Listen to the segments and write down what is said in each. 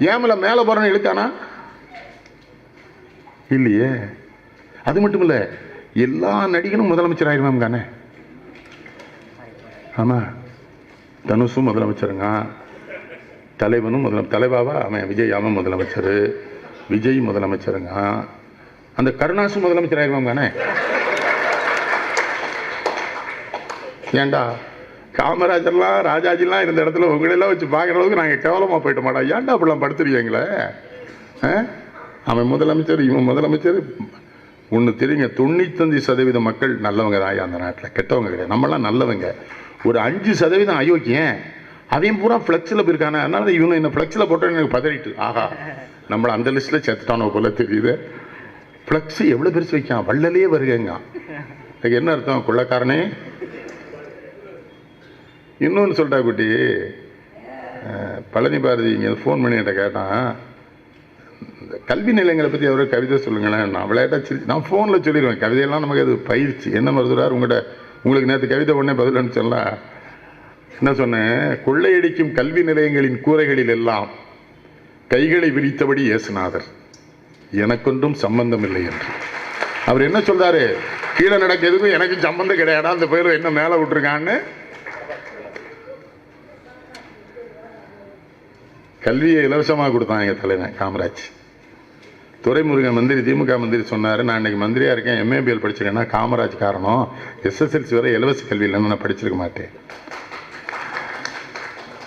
ஏமல மேலே போகிறேன்னு இழுத்தானா? இல்லையே. அது மட்டும் இல்லை எல்லா நடிகனும் முதலமைச்சர் ஆயிருவாங்க தானே? ஆமாம் தனுஷும் முதலமைச்சருங்க. தலைவனும் முதல தலைவாவா? அவன் விஜய் அவன் முதலமைச்சர். விஜய் முதலமைச்சருங்க. அந்த கருணாசும் முதலமைச்சர் ஆயிருவாங்க தானே? ஏன்டா காமராஜர்லாம் ராஜாஜிலாம் இருந்த இடத்துல உங்களெல்லாம் வச்சு பார்க்குற அளவுக்கு நாங்கள் கேவலமாக போயிட்ட மாட்டோம் ஏன்டா அப்படிலாம் படுத்துருவீங்களே ஆ? அவன் முதலமைச்சர் இவன் முதலமைச்சர். ஒன்று தெரியுங்க தொண்ணூத்தஞ்சு சதவீத மக்கள் நல்லவங்க தான் அந்த நாட்டில். கெட்டவங்க கிடையாது. நம்மளாம் நல்லவங்க. ஒரு அஞ்சு சதவீதம் அயோக்கியன். அதையும் பூரா ஃப்ளெக்ஸில் போயிருக்கானே. அதனால இவங்க என்ன ஃப்ளெக்ஸில் போட்டோன்னு எனக்கு பதறிட்டு. ஆஹா. நம்மளை அந்த லிஸ்ட்டில் சேர்த்துட்டானோ போல தெரியுது. ஃப்ளெக்ஸ் எவ்வளோ பெருசு வைக்கான்? வள்ளலே வருகங்க அதுக்கு என்ன அர்த்தம்? கொள்ளக்காரனே? இன்னொன்று சொல்லிட்டா குட்டி. பழனி பாரதி இங்கே ஃபோன் பண்ணி என்கிட்ட கேட்டான். இந்த கல்வி நிலையங்களை பற்றி அவரை கவிதை சொல்லுங்களேன். நான் விளையாட்டா சிரி நான் ஃபோனில் சொல்லிடுவேன். கவிதையெல்லாம் நமக்கு அது பயிற்சி. என்ன மருதுரார் உங்கள்கிட்ட உங்களுக்கு நேற்று கவிதை உடனே பதில் சொல்லலாம் என்ன சொன்னேன்? கொள்ளையடிக்கும் கல்வி நிலையங்களின் கூரைகளில் எல்லாம் கைகளை விரித்தபடி இயேசுநாதர். எனக்கொன்றும் சம்பந்தம் இல்லை என்று. அவர் என்ன சொல்கிறாரு கீழே நடக்கிறதுக்கும் எனக்கு சம்பந்தம் கிடையாடா அந்த பேர் என்ன மேலே விட்டுருக்கான்னு கல்வியை இலவசமாக கொடுத்தான் எங்கள் தலைவன் காமராஜ். துரைமுருகன் மந்திரி திமுக மந்திரி சொன்னார் நான் இன்றைக்கி மந்திரியாக இருக்கேன் எம்ஏபிஎல் படிச்சிருக்கேன்னா காமராஜ் காரணம். எஸ்எஸ்எல்சி வரை இலவச கல்வி இல்லைன்னு நான் படிச்சிருக்க மாட்டேன்.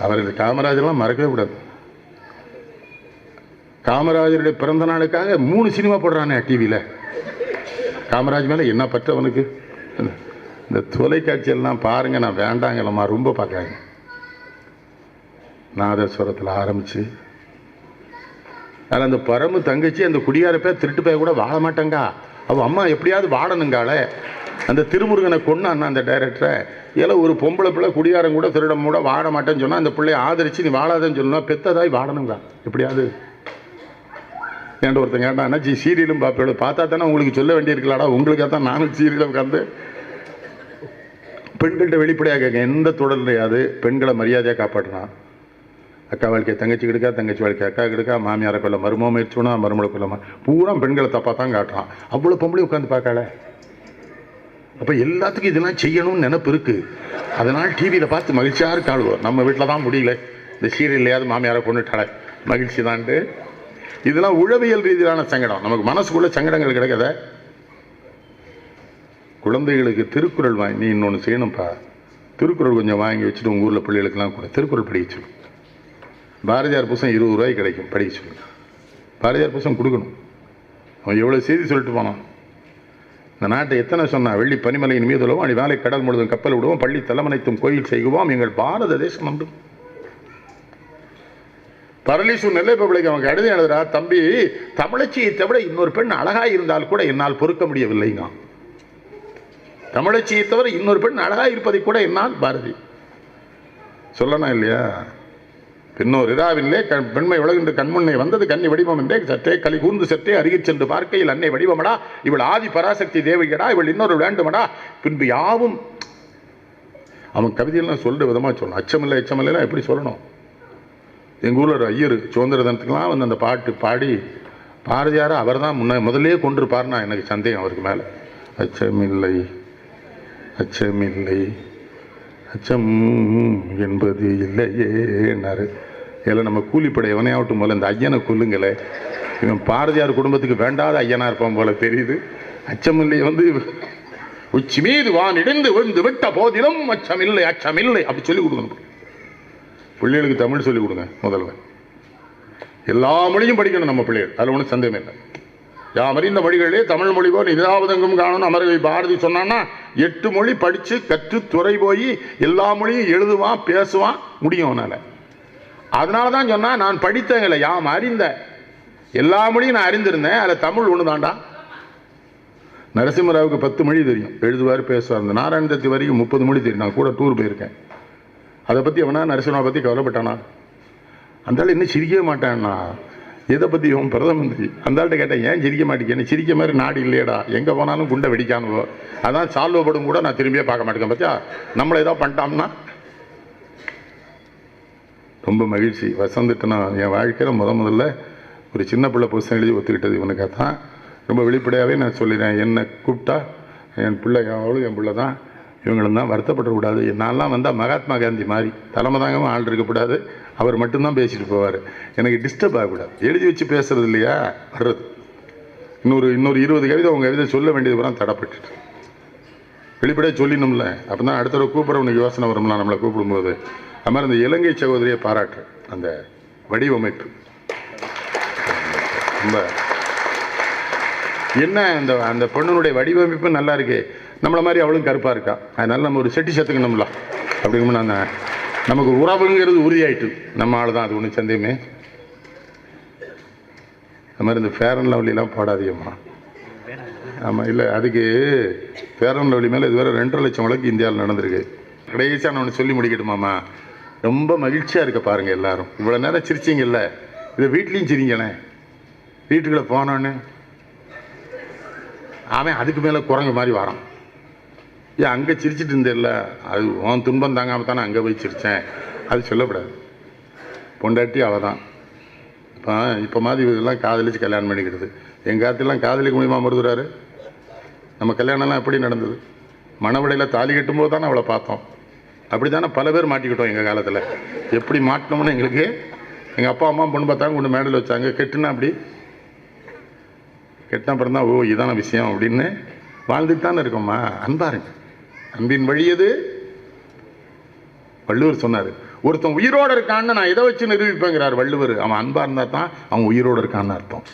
அவர் இந்த காமராஜர்லாம் மறக்கவே கூடாது. காமராஜருடைய பிறந்த நாளுக்காக மூணு சினிமா போடுறானே டிவியில். காமராஜ் மேலே என்ன பற்ற அவனுக்கு? இந்த தொலைக்காட்சியெல்லாம் பாருங்க நான் வேண்டாங்கலம்மா ரொம்ப பார்க்குறாங்க. நாதஸ்வரத்தில் ஆரம்பித்து அதில் அந்த பரமு தங்கச்சி அந்த குடியாரப்பே திருட்டு போய் கூட வாழ மாட்டேங்கா. அவள் அம்மா எப்படியாவது வாடணுங்காளே. அந்த திருமுருகனை கொண்டான் அந்த டைரக்டரை ஏல ஒரு பொம்பளை பிள்ளை குடியாரம் கூட திருடம் கூட வாழ மாட்டேன்னு சொன்னால் அந்த பிள்ளைய ஆதரிச்சு நீ வாழாதேன்னு சொன்னால் பெத்ததாய் வாடணுங்க. எப்படியாவது ஏன்டா ஒருத்தன் கேட்டான் அண்ணாச்சி சீரியலும் பார்ப்பேன் பார்த்தா தானே உங்களுக்கு சொல்ல வேண்டியிருக்கலாடா. உங்களுக்காக தான் நானும் சீரியலை உட்காந்து பெண்கள்கிட்ட வெளிப்படையாக கேட்க எந்த தொடர்லையாவது பெண்களை மரியாதையாக காப்பாற்றினான் அக்கா வாழ்க்கை தங்கச்சி கிடக்கா தங்கச்சி வாழ்க்கை அக்கா கிடைக்கா மாமியாரை கொள்ள மருமோ முயற்சினா மருமலை கொள்ள பூரா பெண்களை தப்பாக தான் காட்டுறான். அவ்வளோ பொம்பளை உட்காந்து பார்க்கல அப்போ எல்லாத்துக்கும் இதெல்லாம் செய்யணும்னு நினப்பு இருக்கு. அதனால் டிவியில் பார்த்து மகிழ்ச்சியாக இருக்காளுவோம் நம்ம வீட்டில் தான் முடியல. இந்த சீரியல்லையாவது மாமியாரை கொண்டுட்டாளே மகிழ்ச்சி தான்ட்டு. இதெல்லாம் உளவியல் ரீதியிலான சங்கடம். நமக்கு மனசுக்குள்ள சங்கடங்கள் கிடைக்காத. குழந்தைகளுக்கு திருக்குறள் வாங்கி நீ இன்னொன்று செய்யணும்ப்பா திருக்குறள் கொஞ்சம் வாங்கி வச்சுட்டு உங்கள் ஊரில் பிள்ளைகளுக்கெல்லாம் கூட. திருக்குறள் படிக்க சொல்லு. பாரதியார் புத்தகம் இருபது ரூபாய்க்கு கிடைக்கும் படிக்க சொல்லு. பாரதியார் புத்தகம் கொடுக்கணும். அவன் எவ்வளோ செய்தி சொல்லிட்டு போனான். இந்த நாட்டை எத்தனை சொன்னான் வெள்ளி பனிமலையின் மீதுலவும் அடி வேலை கடல் முழுதும் கப்பல் விடுவோம் பள்ளி தலைமனைத்தும் கோயில் செய்குவோம் எங்கள் பாரத தேசம் நம்பும் பரலீசு நெல்லை பப்ளிக் அவன் கடிதம் எழுதுறா தம்பி. தமிழச்சியை தவிர இன்னொரு பெண் அழகா இருந்தால் கூட என்னால் பொறுக்க முடியவில்லைங்க. தமிழச்சியை தவிர இன்னொரு பெண் அழகா இருப்பதை கூட என்னால் பாரதி. சொல்லணும் இல்லையா? பின்னோர் இராவிலே கண் பெண்மை உலகின்ற கண்முன்னை வந்தது கன்னி வடிவம் என்றே சற்றே களி கூர்ந்து சற்றே அருகிச் சென்று பார்க்கையில் அன்னை வடிவமடா. இவள் ஆதி பராசக்தி தேவியடா இவள் இன்னொரு வேண்டுமடா. பின்பு யாவும் அவன் கவிதையெல்லாம் சொல்ற விதமாக சொல்லணும். அச்சமில்லை அச்சமில்லைன்னா எப்படி சொல்லணும்? எங்கள் ஊரில் ஒரு ஐயர் சுதந்திர தினத்துக்கெல்லாம் வந்து அந்த பாட்டு பாடி பாரதியாரை அவர் தான் முன்ன முதலே கொண்டிருப்பார்னா எனக்கு சந்தேகம் அவருக்கு மேலே. அச்சமில்லை அச்சமில்லை அச்சம் என்பது இல்லையேன்னாரு இதில் நம்ம கூலிப்படை எவனையாவட்டும் போல இந்த ஐயனை கொல்லுங்களே. இவன் பாரதியார் குடும்பத்துக்கு வேண்டாத ஐயனா இருப்பான் போல தெரியுது. அச்சமில்லை வந்து உச்சி மீது வான் இடிந்து விழுந்து விட்ட போதிலும் அச்சமில்லை அச்சமில்லை அப்படி சொல்லி கொடுக்கணும் பிள்ளைகளுக்கு தமிழ் சொல்லிக் கொடுங்க முதல்ல. எல்லா மொழியும் படிக்கணும் நம்ம பிள்ளைகள் அதில் ஒன்றும் சந்தேகம் இல்லை. யாம் அறிந்த மொழிகளே தமிழ் மொழி போல் இதாவதெங்கும் காணணும் அமர்வை பாரதி சொன்னான்னா எட்டு மொழி படித்து கற்று துறை போய் எல்லா மொழியும் எழுதுவான் பேசுவான் முடியும் அவனால். அதனால தான் சொன்னால் நான் படித்தேங்கல யாம் அறிந்த எல்லா மொழியும் நான் அறிந்திருந்தேன் அதில் தமிழ் ஒன்று தாண்டா நரசிம்மராவுக்கு பத்து மொழி தெரியும். எழுதுவார் பேசுவார். அந்த நாராயணதத்தி வரைக்கும் முப்பது மொழி தெரியும். நான் கூட டூர் போயிருக்கேன். அதை பற்றி அவனா நரசிம்மராவை பற்றி கவலைப்பட்டானா? அந்தாலும் இன்னும் சிரிக்கவே மாட்டான்னா எதை பற்றி இவன் பிரதம மந்திரி? அந்தள்கிட்ட கேட்டேன் ஏன் சிரிக்க மாட்டேங்கன்னு சிரிக்க மாதிரி நாடு இல்லையடா. எங்கே போனாலும் குண்டை வெடிக்கானுவோ அதான் சால்வப்படும் கூட நான் திரும்பியே பார்க்க மாட்டேங்க பார்த்தியா நம்மளை ஏதோ பண்ணிட்டோம்னா ரொம்ப மகிழ்ச்சி. வசந்துட்டு நான் என் வாழ்க்கையில் முத முதல்ல ஒரு சின்ன பிள்ளை புஸ்தகம் எழுதி ஒத்துக்கிட்டது இவனுக்காக தான் ரொம்ப வெளிப்படையாகவே நான் சொல்லிடுறேன் என்னை கூப்பிட்டா என் பிள்ளை அவளும் என் பிள்ளை தான். இவங்களும் தான் வருத்தப்படக்கூடாது நான்லாம் வந்தால் மகாத்மா காந்தி மாதிரி தலைமை தாங்கவும் ஆள் இருக்கக்கூடாது அவர் மட்டும்தான் பேசிட்டு போவார். எனக்கு டிஸ்டர்ப் ஆகக்கூடாது எழுதி வச்சு பேசுறது இல்லையா? வர்றது. இன்னொரு இன்னொரு இருபது கவிதை உங்கள் கவிதை சொல்ல வேண்டியது பூரா தடப்பட்டுட்டு. வெளிப்படையாக சொல்லிடணும்ல. அப்போ தான் அடுத்த தடவை கூப்பிட்றவனுக்கு யோசனை வரும்ல நம்மளை கூப்பிடும்போது. அது மாதிரி அந்த இலங்கை சகோதரியை பாராட்டு அந்த வடிவமைப்பு. ரொம்ப. என்ன அந்த அந்த பொண்ணுனுடைய வடிவமைப்பு நல்லா இருக்கு? நம்மளை மாதிரி அவளும் கருப்பாக இருக்கா? அதனால நம்ம ஒரு செட்டி சத்துக்கணும்ல அப்படிங்கும்போது நான் நமக்கு உறவுங்கிறது உறுதியாயிட்டு நம்ம ஆள் தான் அது ஒன்று சந்தேகமே. அது மாதிரி இந்த ஃபேர் அண்ட் லவ்லிலாம் பாடாதீங்கம்மா. ஆமாம் இல்லை அதுக்கு ஃபேர் அண்ட் லவ்லி மேலே இதுவரை ரெண்டரை லட்சம் வழக்கு இந்தியாவில் நடந்திருக்கு. கடைசியாக நான் ஒன்று சொல்லி முடிக்கட்டுமாம்மா? ரொம்ப மகிழ்ச்சியாக இருக்க பாருங்கள் எல்லாரும். இவ்வளோ நேரம் சிரிச்சிங்கல்ல? இதை வீட்லேயும் சிரிங்களேன் வீட்டுக்குள்ளே போனோன்னு. அவன் அதுக்கு மேலே குரங்கு மாதிரி வரான். ஏன் அங்கே சிரிச்சிட்டு இருந்தேல்ல? அது உன் துன்பம் தாங்காமல் தானே அங்கே போய் சிரித்தேன் அது சொல்லக்கூடாது பொண்டாட்டி அவள் தான் இப்போ இப்போ மாதிரி இதெல்லாம் காதலிச்சு கல்யாணம் பண்ணிக்கிறது. எங்கள் காலத்திலாம் காதலிக்க முடியுமா மருதுறாரு? நம்ம கல்யாணம்லாம் எப்படி நடந்தது? மணவடையில் தாலி கட்டும்போது தானே அவளை பார்த்தோம். அப்படி தானே பல பேர் மாட்டிக்கிட்டோம் எங்கள் காலத்தில். எப்படி மாட்டினோம்னு எங்களுக்கு எங்கள் அப்பா அம்மா பொண்ணு பார்த்தாங்க கொண்டு மேடல் வச்சாங்க. கெட்டுனா அப்படி? கெட்டின அப்புறம் தான் ஓ இதான விஷயம் அப்படின்னு வாழ்ந்துட்டு தானே இருக்கோம்மா. அன்பாருங்க அன்பின் வழியது வள்ளுவர் சொன்னார் ஒருத்தன் உயிரோடு இருக்கான்னு நான் இதை வச்சு நிரூபிப்பேங்கிறார் வள்ளுவர். அவன் அன்பாக இருந்தால் தான் அவன் உயிரோடு இருக்கான்னு அர்த்தம்.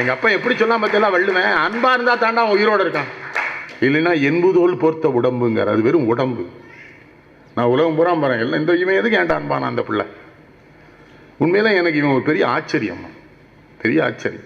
எங்கள் அப்பா எப்படி சொல்லாமல் பார்த்தீங்களா வள்ளுவன் அன்பாக இருந்தால் தாண்டா அவன் உயிரோடு இருக்கான். இல்லைன்னா என்புதோல் பொறுத்த உடம்புங்கிறார். அது வெறும் உடம்பு. நான் உலகம் பூரா போறேன் எல்லாம் இந்த இவன் எதுக்கு ஏண்டான்பான் அந்த பிள்ளை? உண்மையில எனக்கு இவன் ஒரு பெரிய ஆச்சரியம். பெரிய ஆச்சரியம்.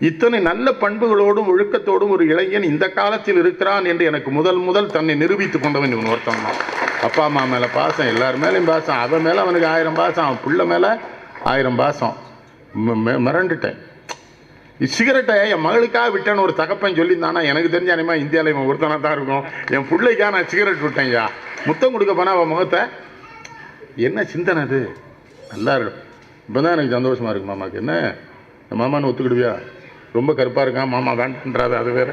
இத்தனை நல்ல பண்புகளோடும் ஒழுக்கத்தோடும் ஒரு இளைஞன் இந்த காலத்தில் இருக்கிறான் என்று எனக்கு முதல் முதல் தன்னை நிரூபித்துக் கொண்டவன் இவன் ஒருத்தன் தான். அப்பா அம்மா மேலே பாசம் எல்லார் மேலேயும் பாசம். அவன் மேலே அவனுக்கு ஆயிரம் பாசம் அவன் பிள்ளை மேலே ஆயிரம் பாசம். ம- மிரண்டுட்டேன் சிகரெட்டை என் மகளுக்காக விட்டேன்னு ஒரு தகப்பன் சொல்லியிருந்தானா எனக்கு தெரிஞ்ச அனிமா இந்தியாவில் இவன் ஒருத்தனா தான் இருக்கும். என் பிள்ளைக்காக நான் சிகரெட் விட்டேன்யா முத்தம் கொடுக்க போனால் அவன் முகத்தை என்ன சிந்தனை அது? நல்லா இருக்கும் இப்போ தான் எனக்கு சந்தோஷமாக இருக்கு மாமாக்கு. என்ன? மாமான்னு ஒத்துக்கிடுவியா? ரொம்ப கருப்பாக இருக்கான் மாமா வேண்டான்றாது அது வேற.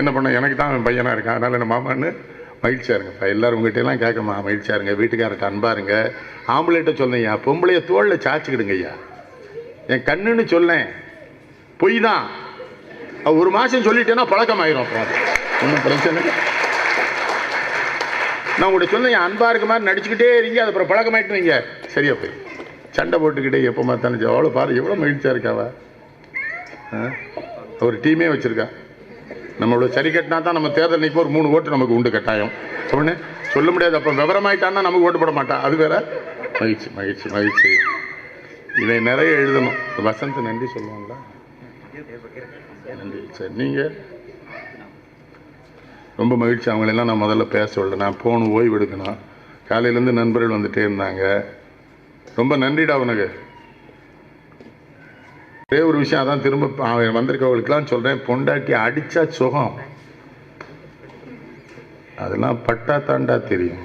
என்ன பண்ண எனக்கு தான் அவன் பையனாக இருக்கான். அதனால் என்ன மாமான்னு மகிழ்ச்சியாக இருங்கப்பா. எல்லாரும் உங்ககிட்ட எல்லாம் கேட்கமா மகிழ்ச்சியாக இருங்க. வீட்டுக்காரர்கிட்ட அன்பாக இருங்க. ஆம்பளைட்ட சொல்லையா பொம்பளைய தோளில் சாச்சிக்கிடுங்க என் கண்ணுன்னு சொல்லேன். பொய் தான் ஒரு மாதம் சொல்லிட்டேன்னா பழக்கம் ஆயிரும் அப்புறம் ஒன்றும் பிரச்சனை இல்லை. நான் உங்கள்கிட்ட சொன்னேன் என் அன்பா இருக்க மாதிரி நடிச்சுக்கிட்டே இருங்க அது அப்புறம் பழக்கமாயிட்டு வைங்க. சரியா போய். சண்டை போட்டுக்கிட்டே எப்போ பார்த்தாலும் அவ்வளோ பாரு எவ்வளோ மகிழ்ச்சியாக இருக்காவா ஆ? ஒரு டீமே வச்சுருக்கா. நம்மளோட சரி கட்டினா தான் நம்ம தேர்தல் நிற்போம் ஒரு மூணு ஓட்டு நமக்கு உண்டு கட்டாயம். சொன்னேன் சொல்ல முடியாது. அப்போ விவரமாயிட்டான்னா நமக்கு ஓட்டு போட மாட்டான் அது வேற. மகிழ்ச்சி மகிழ்ச்சி மகிழ்ச்சி. இதை நிறைய எழுதணும். வசந்த் நன்றி சொல்லுவாங்களா? நன்றி சரி. நீங்கள் ரொம்ப மகிழ்ச்சி. அவங்களெல்லாம் நான் முதல்ல பேச விடல நான் போகணும் ஓய்வு எடுக்கணும். காலையிலேருந்து நண்பர்கள் வந்துட்டே இருந்தாங்க. ரொம்ப நன்றிடா உனக்கு. ஒரே ஒரு விஷயம் அதான் திரும்ப அவன் வந்திருக்கவங்களுக்கெல்லாம் சொல்கிறேன் பொண்டாட்டி அடித்தா சுகம். அதெல்லாம் பட்டா தாண்டா தெரியும்.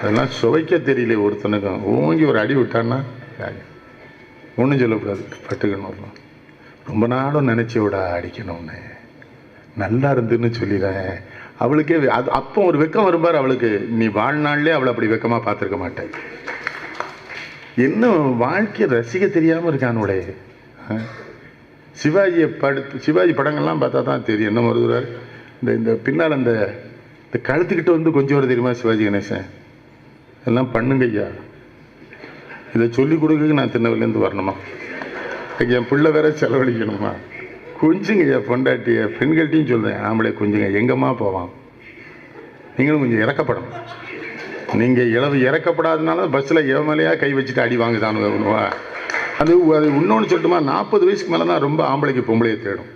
அதெல்லாம் சுவைக்க தெரியல ஒருத்தனுக்கும். ஓங்கி ஒரு அடி விட்டான்னா ஒன்றும் சொல்லக்கூடாது. பட்டுக்கணும் வரலாம். ரொம்ப நாளும் நினச்சி விட அடிக்கணும்னு. நல்லா இருந்துன்னு சொல்லிடுறேன் அவளுக்கே அது அப்போ ஒரு வெக்கம் வரும்பார் அவளுக்கு. நீ வாழ்நாள்லேயே அவளை அப்படி வெக்கமாக பார்த்துருக்க மாட்டேன். இன்னும் வாழ்க்கையை ரசிக்க தெரியாமல் இருக்கானுடைய சிவாஜியை படுத்து சிவாஜி படங்கள்லாம் பார்த்தா தான் தெரியும். என்ன வருதுறார் இந்த இந்த பின்னால் அந்த இந்த கழுத்துக்கிட்ட வந்து கொஞ்சம் வர தெரியுமா சிவாஜி கணேசன்? எல்லாம் பண்ணுங்க ஐயா இதை சொல்லி கொடுக்க நான் திருநெல்வேலியிலேருந்து வரணுமா? அதுக்கு என் பிள்ளை வேற செலவழிக்கணுமா? கொஞ்சுங்க என் பொண்டாட்டிய பெண்கள்ட்டையும் சொல்கிறேன் ஆம்பளை கொஞ்சுங்க எங்கம்மா போவான்? நீங்களும் கொஞ்சம் இறக்கப்படணும். நீங்கள் இளவு இறக்கப்படாதனால பஸ்ஸில் எவமலையா கை வச்சுட்டு அடி ஒன்றுவா அது அது இன்னொன்று சொல்லட்டுமா? நாற்பது வயசுக்கு மேலே தான் ரொம்ப ஆம்பளைக்கு பொம்பளையை தேடும்.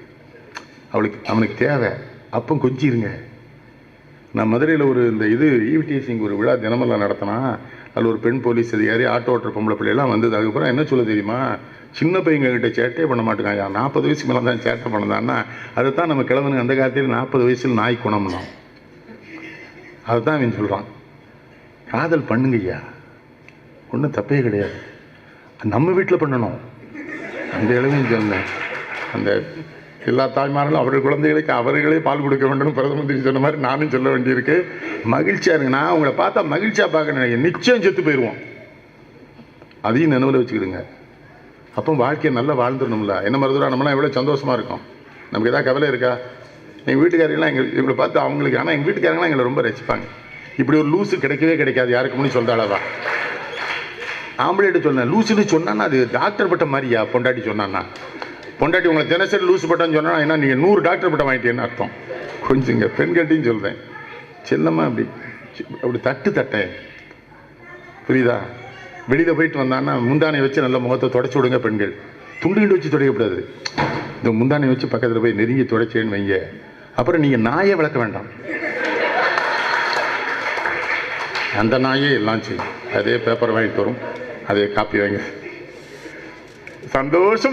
அவளுக்கு அவனுக்கு தேவை. அப்போ கொஞ்சிருங்க. நான் மதுரையில் ஒரு இந்த இது ஈவிடிசிங் ஒரு விழா தினமெல்லாம் நடத்தினா அதில் ஒரு பெண் போலீஸ் அதிகாரி ஆட்டோ ஓட்டுற பொம்பளை பிள்ளைலாம் வந்தது. அதுக்கப்புறம் என்ன சொல்ல தெரியுமா? சின்ன பையங்கள்கிட்ட சேட்டே பண்ண மாட்டேங்காயா நாற்பது வயசுக்கு மேலே தான் சேட்டை பண்ணதான்னா அதை தான் நம்ம கிழவனுங்க அந்த காலத்தில் நாற்பது வயசில் நாய் குணம்னோம் அதுதான் அவன் சொல்கிறான் காதல் பண்ணுங்கய்யா ஒன்றும் தப்பே கிடையாது. நம்ம வீட்டில் பண்ணணும். அந்த இளவையும் சொன்னேன் அந்த எல்லா தாய்மார்களும் அவர்கள் குழந்தைகளுக்கு அவர்களே பால் கொடுக்க வேண்டும் பிரதம மந்திரி சொன்ன மாதிரி நானும் சொல்ல வேண்டியிருக்கு. மகிழ்ச்சியாக இருங்க நான் உங்களை பார்த்தா மகிழ்ச்சியாக பார்க்க நினைக்கிறேன். நிச்சயம் செத்து போயிடுவோம். அதையும் நினைவில் வச்சுக்கிடுங்க. அப்போ வாழ்க்கையை நல்லா வாழ்ந்துடணும்ல. என்ன மருதுரா நம்மளாம் எவ்வளோ சந்தோஷமாக இருக்கும். நமக்கு எதாவது கவலை இருக்கா? எங்கள் வீட்டுக்காரங்களாம் எங்கள் இவங்களை பார்த்து அவங்களுக்கு ஆனால் எங்கள் வீட்டுக்காரங்களாம் எங்களை ரொம்ப ரசிப்பாங்க. இப்படி ஒரு லூசு கிடைக்கவே கிடைக்காது யாருக்கு முன்னாடி சொல்கிறாளவா ஆம்பளேட்டு சொன்னேன் லூசுன்னு சொன்னான்னா அது டாக்டர் பட்ட மாதிரியா? பொண்டாட்டி சொன்னான்னா? பொண்டாட்டி உங்களை தினசரி லூஸ் பட்டம்னு சொன்னா என்ன நீங்கள் நூறு டாக்டர் பட்டம் வாங்கிட்டேன்னு அர்த்தம். கொஞ்சங்க பெண்கள்ட்டையும் சொல்கிறேன் செல்லம்மா அப்படி அப்படி தட்டு தட்டேன் புரியுதா? வெளியில் போயிட்டு வந்தான்னா முந்தானை வச்சு நல்ல முகத்தை தொடச்சி விடுங்க பெண்கள். துண்டு கிண்டு வச்சு துடைக்கக்கூடாது. இந்த முந்தானை வச்சு பக்கத்தில் போய் நெருங்கி துடைச்சேன்னு வைங்க. அப்புறம் நீங்கள் நாயை வளர்க்க வேண்டாம். அந்த நாயே எல்லாம் செய்யும். அதே பேப்பர் வாங்கிட்டு வரும். அதே காப்பி வாங்க சந்தோஷம்.